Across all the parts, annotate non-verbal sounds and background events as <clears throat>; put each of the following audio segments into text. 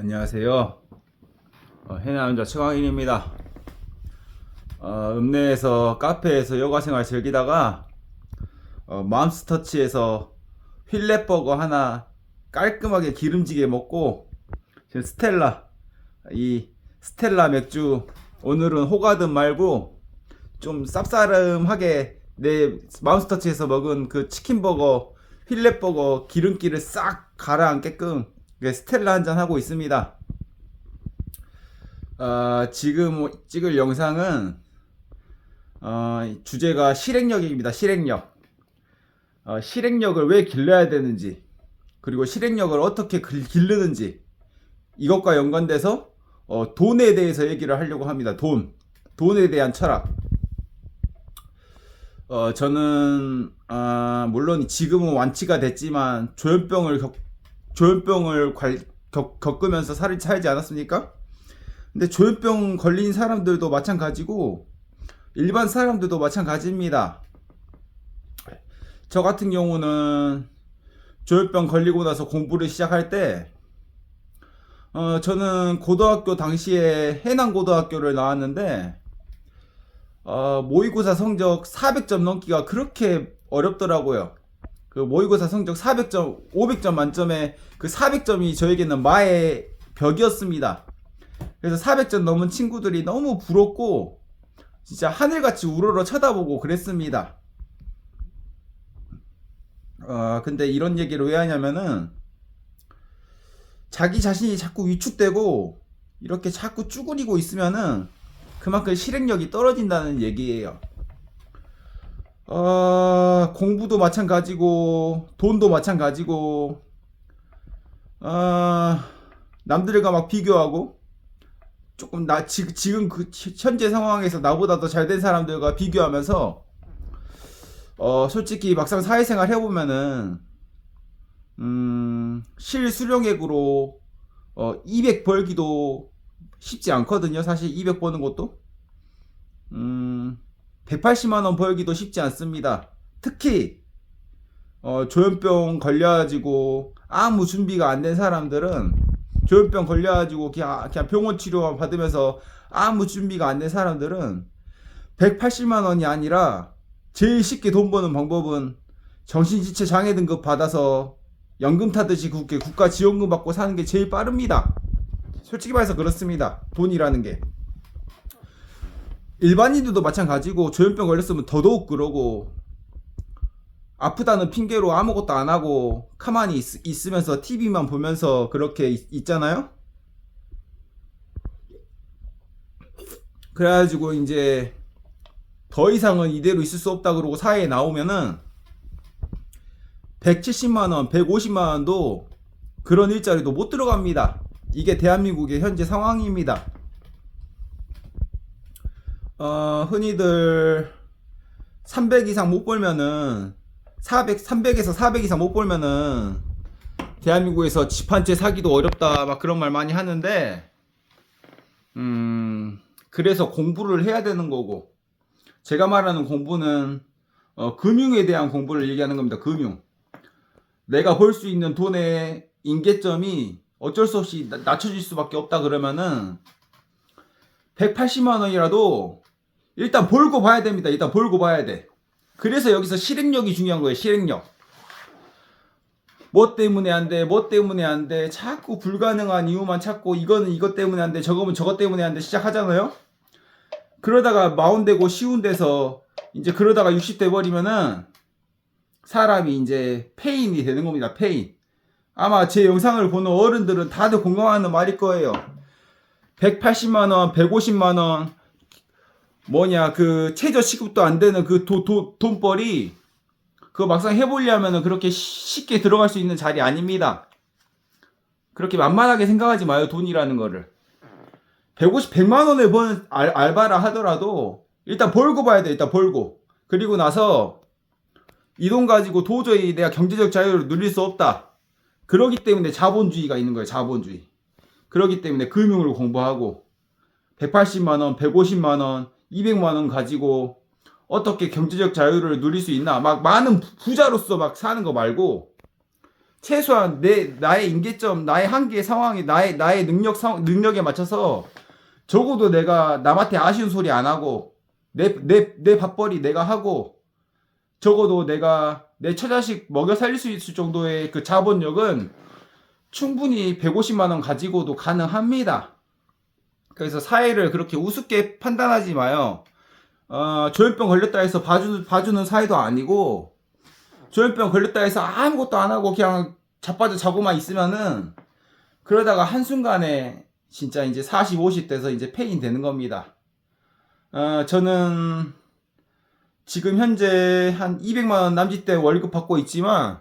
안녕하세요. 어, 해남자 최광인입니다. 어, 읍내에서 카페에서 여가 생활 즐기다가 어, 맘스터치에서 휠렛버거 하나 깔끔하게 기름지게 먹고 지금 스텔라 이 스텔라 맥주 오늘은 호가든 말고 좀 쌉싸름하게 내 맘스터치에서 먹은 그 치킨버거 휠렛버거 기름기를 싹 가라앉게끔 그 스텔라 한 잔 하고 있습니다. 어, 지금 찍을 영상은 어, 주제가 실행력입니다. 실행력. 어, 실행력을 왜 길러야 되는지 그리고 실행력을 어떻게 길- 기르는지 이것과 연관돼서 어, 돈에 대해서 얘기를 하려고 합니다. 돈. 돈에 대한 철학. 어, 저는, 아, 물론 지금은 완치가 됐지만, 조현병을 겪, 조현병을 관- 겪, 겪으면서 살이 살지 않았습니까? 근데 조현병 걸린 사람들도 마찬가지고, 일반 사람들도 마찬가지입니다. 저 같은 경우는 조현병 걸리고 나서 공부를 시작할 때, 어, 저는 고등학교 당시에 해남고등학교를 나왔는데, 어, 모의고사 성적 400점 넘기가 그렇게 어렵더라고요. 그 모의고사 성적 400점, 500점 만점에 그 400점이 저에게는 마의 벽이었습니다. 그래서 400점 넘은 친구들이 너무 부럽고 진짜 하늘같이 우러러 쳐다보고 그랬습니다. 어, 근데 이런 얘기를 왜 하냐면은 자기 자신이 자꾸 위축되고 이렇게 자꾸 쭈그리고 있으면은 그만큼 실행력이 떨어진다는 얘기예요. 어, 공부도 마찬가지고, 돈도 마찬가지고, 어, 남들과 막 비교하고, 조금 나, 지, 지금 그 시- 현재 상황에서 나보다 더 잘 된 사람들과 비교하면서, 어, 솔직히 막상 사회생활 해보면은, 음, 실수령액으로, 어, 200 벌기도 쉽지 않거든요. 사실 200 버는 것도. 음, 180만 원 벌기도 쉽지 않습니다. 특히 어, 조현병 걸려가지고 아무 준비가 안 된 사람들은 조현병 걸려가지고 그냥, 그냥 병원 치료만 받으면서 아무 준비가 안 된 사람들은 180만 원이 아니라 제일 쉽게 돈 버는 방법은 정신지체 장애 등급 받아서 연금 타듯이 국게 국가 지원금 받고 사는 게 제일 빠릅니다. 솔직히 말해서 그렇습니다. 돈이라는 게. 일반인들도 마찬가지고 조현병 걸렸으면 더더욱 그러고 아프다는 핑계로 아무것도 안 하고 가만히 있, 으면서 TV만 보면서 그렇게 있, 있잖아요. 그래가지고 이제 더 이상은 이대로 있을 수 없다 그러고 사회에 나오면은 170만 원, 150만 원도 그런 일자리도 못 들어갑니다. 이게 대한민국의 현재 상황입니다. 어, 흔히들 300 이상 못 벌면은 400, 300에서 400 이상 못 벌면은 대한민국에서 집 한 채 사기도 어렵다 막 그런 말 많이 하는데 음 그래서 공부를 해야 되는 거고 제가 말하는 공부는 어, 금융에 대한 공부를 얘기하는 겁니다. 금융. 내가 벌 수 있는 돈의 인계점이 어쩔 수 없이 나- 낮춰질 수밖에 없다 그러면은 180만 원이라도 일단 벌고 봐야 됩니다. 일단 벌고 봐야 돼. 그래서 여기서 실행력이 중요한 거예요. 실행력. 뭐 때문에 안 돼? 뭐 때문에 안 돼? 자꾸 불가능한 이유만 찾고 이거는 이것 때문에 안 돼. 저거는 저것 때문에 안 돼. 시작하잖아요. 그러다가 마운되고 쉬운 데서 이제 그러다가 60대 버리면은 사람이 이제 페인이 되는 겁니다. 페인. 아마 제 영상을 보는 어른들은 다들 공감하는 말일 거예요. 180만 원, 150만 원, 뭐냐 그 최저 시급도 안 되는 그 도, 도, 돈벌이 그거 막상 해보려면은 그렇게 쉽게 들어갈 수 있는 자리 아닙니다. 그렇게 만만하게 생각하지 마요 돈이라는 거를. 150, 100만 원을 버는 알, 알바라 하더라도 일단 벌고 봐야 돼 일단 벌고 그리고 나서 이 돈 가지고 도저히 내가 경제적 자유를 누릴 수 없다. 그러기 때문에 자본주의가 있는 거예요 자본주의. 그러기 때문에 금융을 공부하고 180만 원, 150만 원, 200만 원 가지고 어떻게 경제적 자유를 누릴 수 있나? 막 많은 부- 부자로서 막 사는 거 말고 최소한 내 나의 임계점, 나의 한계 상황에 나의 나의 능력 상 능력에 맞춰서 적어도 내가 남한테 아쉬운 소리 안 하고 내 내 내 밥벌이 내가 하고 적어도 내가 내 처자식 먹여 살릴 수 있을 정도의 그 자본력은 충분히 150만 원 가지고도 가능합니다. 그래서 사회를 그렇게 우습게 판단하지 마요. 어, 조현병 걸렸다 해서 봐주, 봐주는 사회도 아니고, 조현병 걸렸다 해서 아무것도 안 하고 그냥 자빠져 자고만 있으면은, 그러다가 한순간에 진짜 이제 40, 50 돼서 이제 폐인 되는 겁니다. 어, 저는 지금 현재 한 200만원 남짓대 월급 받고 있지만,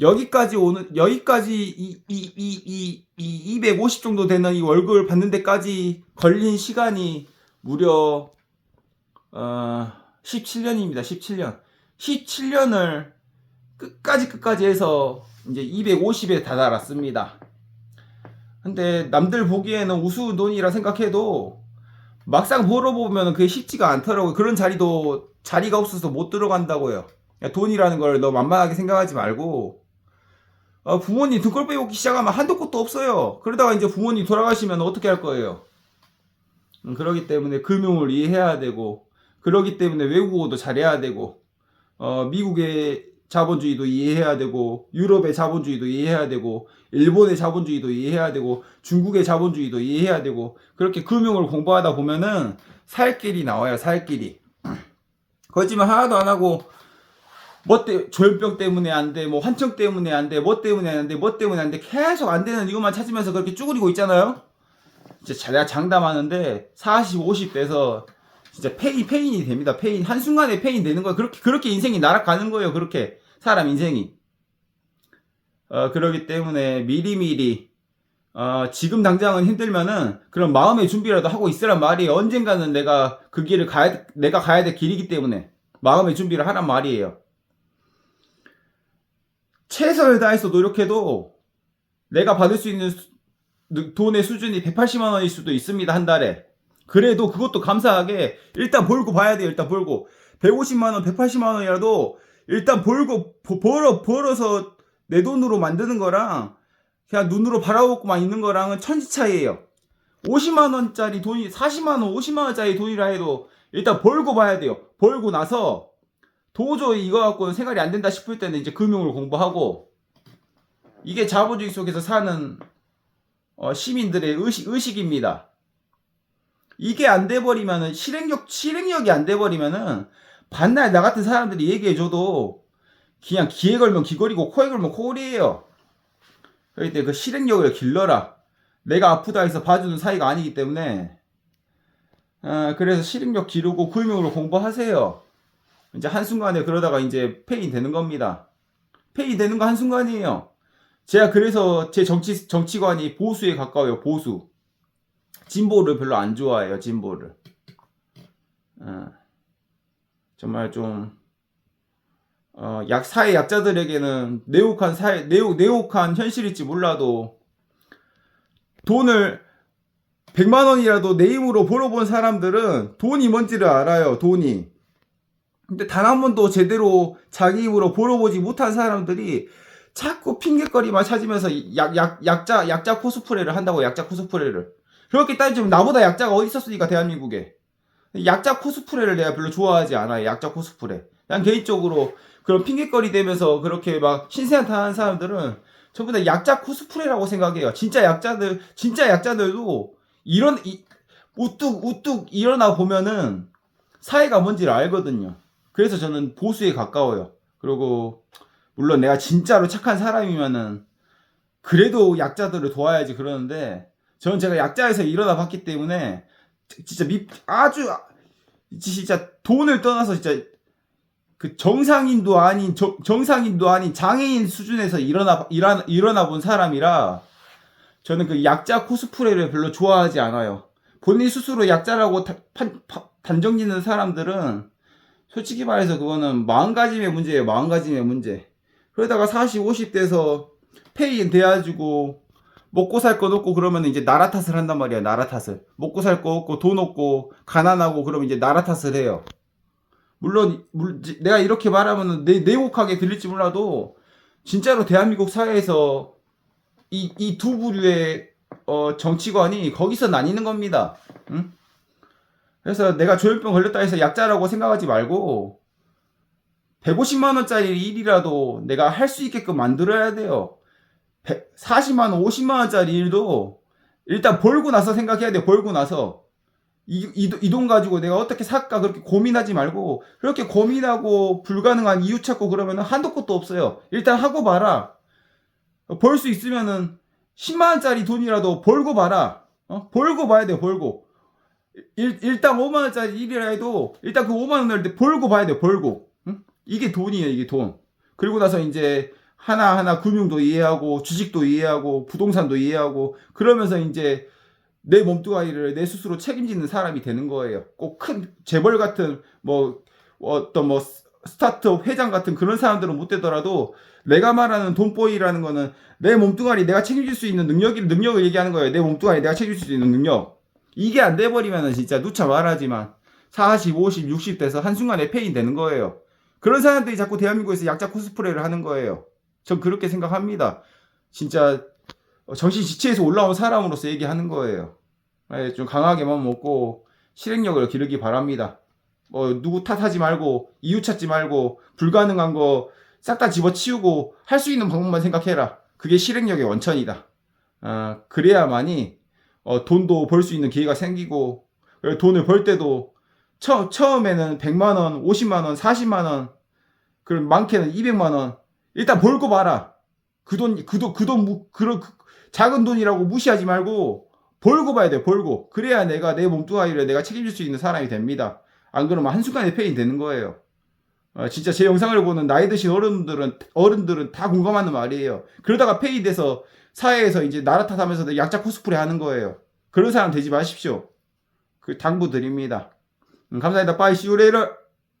여기까지 오는, 여기까지 이, 이, 이, 이, 이 250 정도 되는 이 월급을 받는 데까지 걸린 시간이 무려 어, 17년입니다. 17년. 17년을 끝까지 끝까지 해서 이제 250에 다다랐습니다. 근데 남들 보기에는 우스운 돈이라 생각해도 막상 벌어보면 그게 쉽지가 않더라고요. 그런 자리도 자리가 없어서 못 들어간다고요. 야, 돈이라는 걸 너무 만만하게 생각하지 말고 어, 부모님 등골 빼먹기 시작하면 한도 끝도 없어요. 그러다가 이제 부모님 돌아가시면 어떻게 할 거예요? 음, 그러기 때문에 금융을 이해해야 되고 그러기 때문에 외국어도 잘해야 되고 어, 미국의 자본주의도 이해해야 되고 유럽의 자본주의도 이해해야 되고 일본의 자본주의도 이해해야 되고 중국의 자본주의도 이해해야 되고 그렇게 금융을 공부하다 보면은 살 길이 나와요 살 길이 <clears throat> 거짓말 하나도 안 하고 뭐 때, 조현병 때문에 안 돼, 뭐 환청 때문에 안 돼, 뭐 때문에 안 돼, 뭐 때문에 안 돼, 계속 안 되는 이유만 찾으면서 그렇게 쭈그리고 있잖아요? 진짜 내가 장담하는데, 40, 50 돼서, 진짜 페인, 페인이 됩니다. 페인. 한순간에 페인 되는 거예요. 그렇게, 그렇게 인생이 날아가는 거예요. 그렇게. 사람 인생이. 어, 그러기 때문에 미리미리, 어, 지금 당장은 힘들면은, 그런 마음의 준비라도 하고 있으란 말이에요. 언젠가는 내가 그 길을 가야, 내가 가야 될 길이기 때문에. 마음의 준비를 하란 말이에요. 최선을 다해서 노력해도 내가 받을 수 있는 수- 돈의 수준이 180만 원일 수도 있습니다 한 달에. 그래도 그것도 감사하게 일단 벌고 봐야 돼요 일단 벌고. 150만 원 180만 원이라도 일단 벌고 버- 벌어 벌어서 내 돈으로 만드는 거랑 그냥 눈으로 바라보고만 있는 거랑은 천지 차이예요. 50만 원짜리 돈이 40만 원 50만 원짜리 돈이라 해도 일단 벌고 봐야 돼요. 벌고 나서 도저히 이거 갖고는 생활이 안 된다 싶을 때는 이제 금융을 공부하고 이게 자본주의 속에서 사는 어, 시민들의 의식, 의식입니다. 이게 안 돼버리면은 실행력 실행력이 안 돼버리면은 반날 나 같은 사람들이 얘기해줘도 그냥 귀에 걸면 귀걸이고 코에 걸면 코걸이에요. 그렇기 때문에 그 실행력을 길러라. 내가 아프다 해서 봐주는 사이가 아니기 때문에 어, 그래서 실행력 기르고 금융으로 공부하세요. 이제 한순간에 그러다가 이제 페이 되는 겁니다. 페이 되는 거 한순간이에요. 제가 그래서 제 정치, 정치관이 보수에 가까워요, 보수. 진보를 별로 안 좋아해요, 진보를. 어, 정말 좀, 어, 약, 사회 약자들에게는 내혹한 사회, 내혹, 내혹한 현실일지 몰라도 돈을 100만 원이라도 내 힘으로 벌어본 사람들은 돈이 뭔지를 알아요, 돈이. 근데 단 한 번도 제대로 자기 힘으로 벌어보지 못한 사람들이 자꾸 핑계거리만 찾으면서 약, 약, 약자, 약자 코스프레를 한다고, 약자 코스프레를. 그렇게 따지면 나보다 약자가 어디 있었으니까, 대한민국에. 약자 코스프레를 내가 별로 좋아하지 않아요, 약자 코스프레. 난 개인적으로 그런 핑계거리 대면서 그렇게 막 신세한탄 하는 사람들은 전부 다 약자 코스프레라고 생각해요. 진짜 약자들, 진짜 약자들도 이런, 이, 우뚝, 우뚝 일어나 보면은 사회가 뭔지를 알거든요. 그래서 저는 보수에 가까워요. 그리고 물론 내가 진짜로 착한 사람이면은 그래도 약자들을 도와야지 그러는데 저는 제가 약자에서 일어나 봤기 때문에 진짜 미, 아주 진짜 돈을 떠나서 진짜 그 정상인도 아닌 정, 정상인도 아닌 장애인 수준에서 일어나 일어나, 일어나 본 사람이라 저는 그 약자 코스프레를 별로 좋아하지 않아요. 본인 스스로 약자라고 파- 단정 짓는 사람들은 솔직히 말해서 그거는 마음가짐의 문제예요. 마음가짐의 문제. 그러다가 40, 50 돼서 페이인 돼가지고 먹고 살거 없고 그러면 이제 나라 탓을 한단 말이야. 나라 탓을. 먹고 살 거 없고 돈 없고 가난하고 그러면 이제 나라 탓을 해요. 물론 물- 내가 이렇게 말하면 내 내곡하게 들릴지 몰라도 진짜로 대한민국 사회에서 이 이 두 부류의 어, 정치관이 거기서 나뉘는 겁니다. 응? 그래서 내가 조현병 걸렸다 해서 약자라고 생각하지 말고 150만 원짜리 일이라도 내가 할 수 있게끔 만들어야 돼요. 100, 40만 원, 50만 원짜리 일도 일단 벌고 나서 생각해야 돼요. 벌고 나서 이, 이, 이 돈 가지고 내가 어떻게 살까 그렇게 고민하지 말고 그렇게 고민하고 불가능한 이유 찾고 그러면 한도 끝도 없어요. 일단 하고 봐라. 벌 수 있으면은 10만 원짜리 돈이라도 벌고 봐라. 어? 벌고 봐야 돼요. 벌고. 일, 일단 5만 원짜리 일이라 해도 일단 그 5만 원을 때 벌고 봐야 돼요. 벌고. 응? 이게 돈이에요. 이게 돈. 그리고 나서 이제 하나하나 금융도 이해하고 주식도 이해하고 부동산도 이해하고 그러면서 이제 내 몸뚱아리를 내 스스로 책임지는 사람이 되는 거예요. 꼭 큰 재벌 같은 뭐 어떤 뭐 스타트업 회장 같은 그런 사람들은 못 되더라도 내가 말하는 돈보이라는 거는 내 몸뚱아리 내가 책임질 수 있는 능력이 능력을 얘기하는 거예요. 내 몸뚱아리 내가 책임질 수 있는 능력. 이게 안 돼 버리면은 진짜 누차 말하지만 40, 50, 60 돼서 한순간에 폐인 되는 거예요. 그런 사람들이 자꾸 대한민국에서 약자 코스프레를 하는 거예요. 전 그렇게 생각합니다. 진짜 정신 지체에서 올라온 사람으로서 얘기하는 거예요. 예, 좀 강하게 마음 먹고 실행력을 기르기 바랍니다. 뭐 누구 탓하지 말고 이유 찾지 말고 불가능한 거 싹 다 집어치우고 할 수 있는 방법만 생각해라. 그게 실행력의 원천이다. 아, 그래야만이 어, 돈도 벌 수 있는 기회가 생기고 돈을 벌 때도 처, 처음에는 100만 원, 50만 원, 40만 원, 그럼 많게는 200만 원 일단 벌고 봐라. 그 돈, 그 돈, 그 돈, 무- 그런 그- 작은 돈이라고 무시하지 말고 벌고 봐야 돼. 벌고 그래야 내가 내 몸뚱아리를 내가 책임질 수 있는 사람이 됩니다. 안 그러면 한순간에 페인 되는 거예요. 어, 진짜 제 영상을 보는 나이 드신 어른들은 어른들은 다 공감하는 말이에요. 그러다가 페인 돼서 사회에서 이제 나라 탓하면서 약자 코스프레 하는 거예요. 그런 사람 되지 마십시오. 그 당부 드립니다. 음, 감사합니다. 빠이 시우레이를